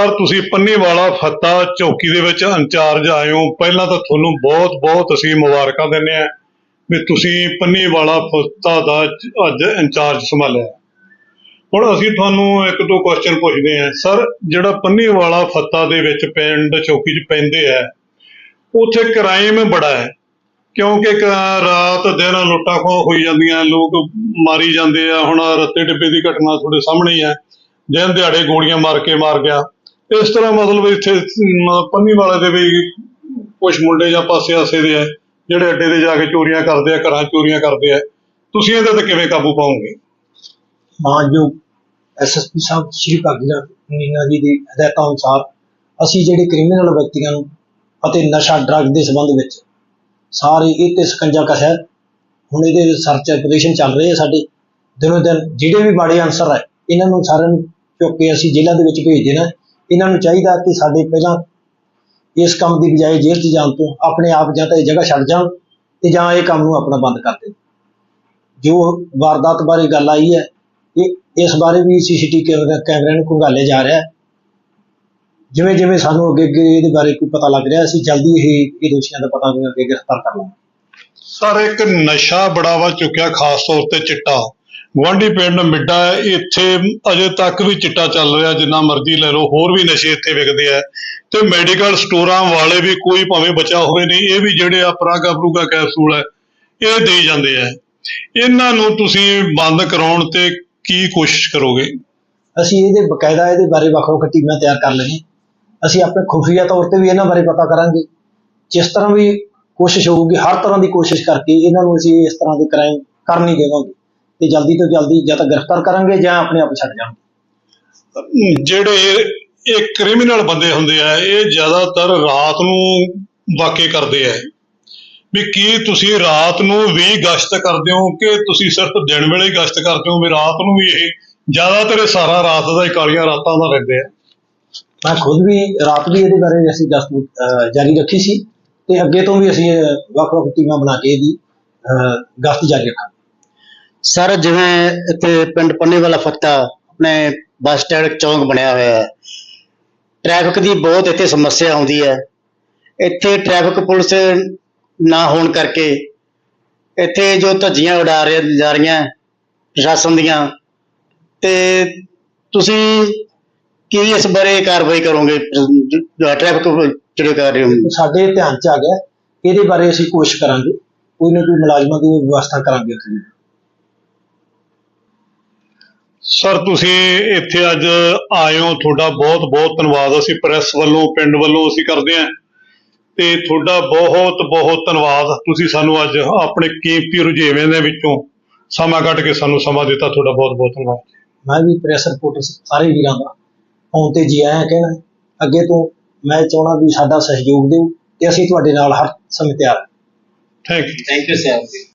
Sir, ਤੁਸੀਂ ਪੰਨੀਵਾਲਾ ਫੱਤਾ ਚੌਕੀ ਦੇ ਵਿੱਚ ਇੰਚਾਰਜ ਆਏ ਹੋ। ਪਹਿਲਾਂ ਤਾਂ ਤੁਹਾਨੂੰ ਬਹੁਤ ਬਹੁਤ ਅਸੀਂ ਮੁਬਾਰਕਾਂ ਦਿੰਦੇ ਹਾਂ ਵੀ ਤੁਸੀਂ ਪੰਨੀਵਾਲਾ ਫੱਤਾ ਦਾ ਅੱਜ ਇੰਚਾਰਜ ਸੰਭਾਲਿਆ। ਹੁਣ ਅਸੀਂ ਤੁਹਾਨੂੰ ਇੱਕ ਦੋ ਕੁਐਸਚਨ ਪੁੱਛਦੇ ਹਾਂ। ਸਰ, ਜਿਹੜਾ ਪੰਨੀਵਾਲਾ ਫੱਤਾ ਦੇ ਵਿੱਚ ਪਿੰਡ ਚੌਕੀ 'ਚ ਪੈਂਦੇ ਆ, ਉੱਥੇ ਕ੍ਰਾਈਮ ਬੜਾ ਹੈ। ਕਿਉਂਕਿ ਰਾਤ ਦਿਨ ਲੁੱਟਾਂ ਖੋਹ ਹੋਈ ਜਾਂਦੀਆਂ, ਲੋਕ ਮਾਰੀ ਜਾਂਦੇ ਆ। ਹੁਣ ਰੱਤੇ ਡਿੱਬੇ ਦੀ ਘਟਨਾ ਤੁਹਾਡੇ ਸਾਹਮਣੇ ਹੀ ਹੈ। ਦਿਨ ਦਿਹਾੜੇ ਗੋਲੀਆਂ ਮਾਰ ਕੇ ਮਾਰ ਗਿਆ। ਇਸ ਤਰ੍ਹਾਂ ਮਤਲਬ ਇੱਥੇ ਅਮ, ਪੰਨੀ ਵਾਲੇ ਦੇ ਵੀ ਕੁਝ ਮੁੰਡੇ ਜਾਂ ਪਾਸੇ ਆਸੇ ਦੇ ਆ ਜਿਹੜੇ ਅੱਡੇ ਤੇ ਜਾ ਕੇ ਚੋਰੀਆਂ ਕਰਦੇ ਆ ਘਰਾਂ ਚੋਰੀਆਂ ਕਰਦੇ ਆ। ਤੁਸੀਂ ਇਹਦੇ ਤੇ ਕਿਵੇਂ ਕਾਬੂ ਪਾਓਗੇ? ਮਾਨਯੋਗ ਐਸਐਸਪੀ ਸਾਹਿਬ ਸ਼੍ਰੀ ਭਾਗੀਰਥ ਮੀਨਾ ਜੀ ਦੀ ਹਦਾਇਤਾਂ ਅਨੁਸਾਰ ਅਸੀਂ ਜਿਹੜੇ ਕ੍ਰਿਮੀਨਲ ਵਿਅਕਤੀਆਂ ਨੂੰ ਅਤੇ ਨਸ਼ਾ ਡਰੱਗ ਦੇ ਸੰਬੰਧ ਵਿੱਚ ਸਾਰੇ ਇਹ ਤੇ ਸਕੰਜਾ ਕਸਿਆ ਹੁਣ ਇਹਦੇ ਸਰਚ ਆਪਰੇਸ਼ਨ ਚੱਲ ਰਹੇ ਆ ਸਾਡੇ। ਦਿਨੋ ਦਿਨ ਜਿਹੜੇ ਵੀ ਮਾੜੇ ਅਨਸਰ ਹੈ ਇਹਨਾਂ ਨੂੰ ਸਾਰਿਆਂ ਨੂੰ ਚੁੱਕ ਕੇ ਅਸੀਂ ਜੇਲ੍ਹਾਂ ਦੇ ਵਿੱਚ ਭੇਜ ਦੇਣਾ। ਇਹਨਾਂ ਨੂੰ ਚਾਹੀਦਾ ਕਿ ਸਾਡੇ ਪਹਿਲਾਂ ਇਸ ਕੰਮ ਦੀ ਬਜਾਏ ਜੇਲ੍ਹ 'ਚ ਜਾਣ ਤੋਂ ਆਪਣੇ ਆਪ ਜਾਂ ਤਾਂ ਇਹ ਜਗ੍ਹਾ ਛੱਡ ਜਾਣ ਤੇ ਜਾਂ ਇਹ ਕੰਮ ਨੂੰ ਆਪਣਾ ਬੰਦ ਕਰ ਦੇਣ ਜੋ ਵਾਰਦਾਤ ਬਾਰੇ ਗੱਲ ਆਈ ਹੈ, ਇਹ ਇਸ ਬਾਰੇ ਵੀ ਸੀਸੀਟੀ ਕੈਮਰਿਆਂ ਨੂੰ ਖੰਗਾਲਿਆ ਜਾ ਰਿਹਾ ਹੈ। ਜਿਵੇਂ ਜਿਵੇਂ ਸਾਨੂੰ ਅੱਗੇ ਅੱਗੇ ਇਹਦੇ ਬਾਰੇ ਕੋਈ ਪਤਾ ਲੱਗ ਰਿਹਾ, ਅਸੀਂ ਜਲਦੀ ਹੀ ਇਹ ਦੋਸ਼ੀਆਂ ਦਾ ਪਤਾ ਵੀ ਅੱਗੇ ਗ੍ਰਿਫਤਾਰ ਕਰ ਲਾਂਗੇ। ਸਰ, ਇੱਕ ਨਸ਼ਾ ਬੜਾ ਵਾ ਚੁੱਕਿਆ, ਖਾਸ ਤੌਰ ਤੇ ਚਿੱਟਾ। ਗੁਆਂਢੀ ਪਿੰਡ ਮਿੱਡਾ ਹੈ। ਇੱਥੇ ਅਜੇ ਤੱਕ ਵੀ ਚਿੱਟਾ ਚੱਲ ਰਿਹਾ, ਜਿੰਨਾ ਮਰਜ਼ੀ ਲੈ ਲਓ, ਹੋਰ ਵੀ ਨਸ਼ੇ ਇੱਥੇ ਵਿਕਦੇ ਆ। ਤੇ ਮੈਡੀਕਲ ਸਟੋਰਾਂ ਵਾਲੇ ਵੀ ਕੋਈ ਭਾਵੇਂ ਬਚਾ ਹੋਵੇ ਨਹੀਂ, ਇਹ ਵੀ ਜਿਹੜੇ ਆ ਪਰਾਗਾ ਪਰੂਗਾ ਕੈਪਸੂਲ ਹੈ, ਇਹ ਦੇਈ ਜਾਂਦੇ ਆ। ਇਹਨਾਂ ਨੂੰ ਤੁਸੀਂ ਬੰਦ ਕਰਾਉਣ ਤੇ ਕੀ ਕੋਸ਼ਿਸ਼ ਕਰੋਗੇ? ਅਸੀਂ ਇਹਦੇ ਬਕਾਇਦਾ ਇਹਦੇ ਬਾਰੇ ਵੱਖ-ਵੱਖ ਟੀਮਾਂ ਤਿਆਰ ਕਰ ਲਈਆਂ। ਅਸੀਂ ਆਪਣੇ ਖੁਫੀਆ ਤੌਰ ਤੇ ਵੀ ਇਹਨਾਂ ਬਾਰੇ ਪਤਾ ਕਰਾਂਗੇ। ਜਿਸ ਤਰ੍ਹਾਂ ਵੀ ਕੋਸ਼ਿਸ਼ ਹੋਊਗੀ, ਹਰ ਤਰ੍ਹਾਂ ਦੀ ਕੋਸ਼ਿਸ਼ ਕਰਕੇ ਇਹਨਾਂ ਨੂੰ ਅਸੀਂ ਇਸ ਤਰ੍ਹਾਂ ਦੇ ਕ੍ਰਾਈਮ ਕਰ ਨਹੀਂ ਦੇਵਾਂਗੇ। ਤੇ ਜਲਦੀ ਤੋਂ ਜਲਦੀ ਜਾਂ ਤਾਂ ਗ੍ਰਿਫਤਾਰ ਕਰਾਂਗੇ ਜਾਂ ਆਪਣੇ ਆਪ ਛੱਡ ਜਾਵਾਂਗੇ ਜਿਹੜੇ ਇਹ ਕ੍ਰਿਮੀਨਲ ਬੰਦੇ ਹੁੰਦੇ ਆ ਇਹ ਜ਼ਿਆਦਾਤਰ ਰਾਤ ਨੂੰ ਵਾਕੇ ਕਰਦੇ ਆ। ਵੀ ਕੀ ਤੁਸੀਂ ਰਾਤ ਨੂੰ ਵੀ ਗਸ਼ਤ ਕਰਦੇ ਹੋ ਕਿ ਤੁਸੀਂ ਸਿਰਫ ਦਿਨ ਵੇਲੇ ਹੀ ਗਸ਼ਤ ਕਰਦੇ ਹੋ? ਵੀ ਰਾਤ ਨੂੰ ਵੀ ਇਹ ਜ਼ਿਆਦਾਤਰ ਇਹ ਸਾਰਾ ਰਾਤ ਦਾ ਹੀ ਕਾਲੀਆਂ ਰਾਤਾਂ ਦਾ ਰਹਿੰਦੇ ਆ। ਮੈਂ ਖੁਦ ਵੀ ਰਾਤ ਵੀ ਇਹਦੇ ਬਾਰੇ ਅਸੀਂ ਗਸ਼ਤ ਜਾਰੀ ਰੱਖੀ ਸੀ ਤੇ ਅੱਗੇ ਤੋਂ ਵੀ ਅਸੀਂ ਵੱਖ-ਵੱਖ ਟੀਮਾਂ ਬਣਾ ਕੇ ਇਹਦੀ ਗਸ਼ਤ ਜਾਰੀ ਰੱਖਾਂਗੇ। ਸਰ, ਜਿਵੇਂ ਇੱਥੇ ਪਿੰਡ ਪੰਨੇ ਵਾਲਾ ਫੱਤਾ, ਆਪਣੇ ਬੱਸ ਸਟੈਂਡ ਚੌਂਕ ਬਣਿਆ ਹੋਇਆ ਹੈ। ਟ੍ਰੈਫਿਕ ਦੀ ਬਹੁਤ ਇੱਥੇ ਸਮੱਸਿਆ ਆਉਂਦੀ ਹੈ। ਇੱਥੇ ਟ੍ਰੈਫਿਕ ਪੁਲਿਸ ਨਾ ਹੋਣ ਕਰਕੇ ਇੱਥੇ ਜੋ ਧੱਜੀਆਂ ਉਡਾ ਰਹੇ, ਜਾ ਰਹੀਆਂ ਪ੍ਰਸ਼ਾਸਨ ਦੀਆਂ, ਤੇ ਤੁਸੀਂ ਕੀ ਇਸ ਬਾਰੇ ਕਾਰਵਾਈ ਕਰੋਗੇ? ਟ੍ਰੈਫਿਕ ਜਿਹੜੇ ਕਰ ਰਹੇ ਹੋ ਸਾਡੇ ਧਿਆਨ 'ਚ ਆ ਗਿਆ, ਇਹਦੇ ਬਾਰੇ ਅਸੀਂ ਕੋਸ਼ਿਸ਼ ਕਰਾਂਗੇ। ਕੋਈ ਨਾ ਕੋਈ ਮੁਲਾਜ਼ਮਾਂ ਦੀ ਵਿਵਸਥਾ ਕਰਾਂਗੇ ਉੱਥੇ ਵੀ। ਸਰ ਤੁਸੀਂ ਇੱਥੇ ਅੱਜ ਆਏ ਹੋ ਤੁਹਾਡਾ ਬਹੁਤ ਬਹੁਤ ਧੰਨਵਾਦ। ਅਸੀਂ ਪ੍ਰੈਸ ਵੱਲੋਂ ਪਿੰਡ ਵੱਲੋਂ ਅਸੀਂ ਕਰਦੇ ਹਾਂ। ਤੇ ਤੁਹਾਡਾ ਬਹੁਤ ਬਹੁਤ ਧੰਨਵਾਦ। ਤੁਸੀਂ ਸਾਨੂੰ ਅੱਜ ਆਪਣੇ ਕੀਮਤੀ ਰੁਝੇਵਿਆਂ ਦੇ ਵਿੱਚੋਂ ਸਮਾਂ ਕੱਢ ਕੇ ਸਾਨੂੰ ਸਮਾਂ ਦਿੱਤਾ। ਤੁਹਾਡਾ ਬਹੁਤ ਬਹੁਤ ਧੰਨਵਾਦ। ਮੈਂ ਵੀ ਪ੍ਰੈਸ ਰਿਪੋਰਟਰ ਸਾਰੇ ਵੀਰਾਂ ਦਾ। ਫੋਨ ਤੇ ਜੀ ਆਇਆਂ ਕਹਿਣਾ ਅੱਗੇ ਤੋਂ ਮੈਂ ਚਾਹਣਾ ਵੀ ਸਾਡਾ ਸਹਿਯੋਗ ਦਿਓ ਤੇ ਅਸੀਂ ਤੁਹਾਡੇ ਨਾਲ ਹਰ ਸਮੇਂ ਤਿਆਰ thank you thank you sir